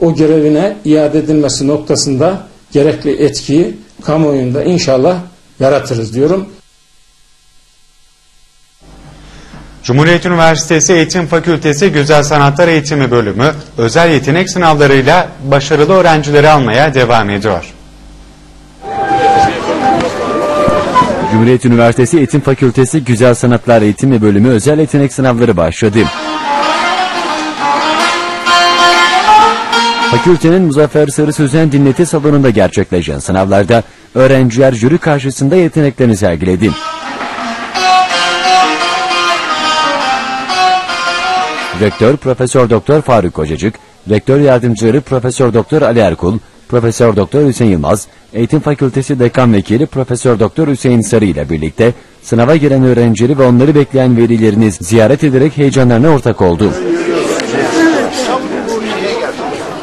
o görevine iade edilmesi noktasında gerekli etkiyi kamuoyunda inşallah yaratırız diyorum. Cumhuriyet Üniversitesi Eğitim Fakültesi Güzel Sanatlar Eğitimi Bölümü özel yetenek sınavlarıyla başarılı öğrencileri almaya devam ediyor. Cumhuriyet Üniversitesi Eğitim Fakültesi Güzel Sanatlar Eğitimi Bölümü özel yetenek sınavları başladı. Fakültenin Muzaffer Sarı Sözen Dinleti Salonu'nda gerçekleşen sınavlarda öğrenciler jüri karşısında yeteneklerini sergiledi. Rektör Profesör Doktor Faruk Kocacık, Rektör Yardımcıları Profesör Doktor Ali Erkul, Profesör Doktor Hüseyin Yılmaz, Eğitim Fakültesi Dekan Vekili Profesör Doktor Hüseyin Sarı ile birlikte sınava giren öğrencileri ve onları bekleyen velilerini ziyaret ederek heyecanlarına ortak oldu.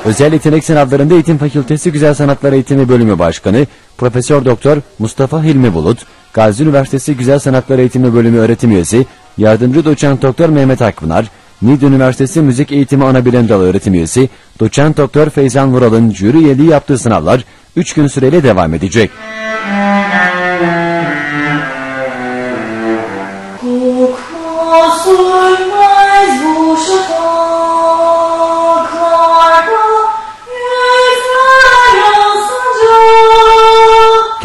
Özel yetenek sınavlarında Eğitim Fakültesi Güzel Sanatlar Eğitimi Bölümü Başkanı Profesör Doktor Mustafa Hilmi Bulut, Gazi Üniversitesi Güzel Sanatlar Eğitimi Bölümü öğretim üyesi, yardımcı doçent doktor Mehmet Akpınar, Niğde Üniversitesi Müzik Eğitimi Anabilim Dalı öğretim üyesi, doçent doktor Feyzan Vural'ın jüri üyeliği yaptığı sınavlar 3 gün süreyle devam edecek.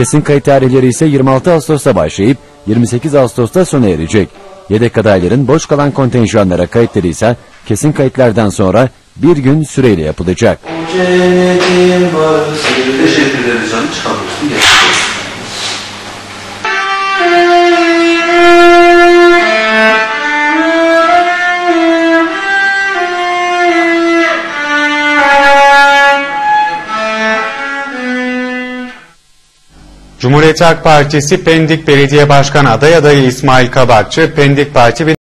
Kesin kayıt tarihleri ise 26 Ağustos'ta başlayıp 28 Ağustos'ta sona erecek. Yedek adayların boş kalan kontenjanlara kayıtları ise kesin kayıtlardan sonra bir gün süreyle yapılacak. Teşekkür ederiz canım. Çıkabilirsin. Cumhuriyet Halk Partisi Pendik Belediye Başkan Aday adayı İsmail Kabakçı, Pendik Parti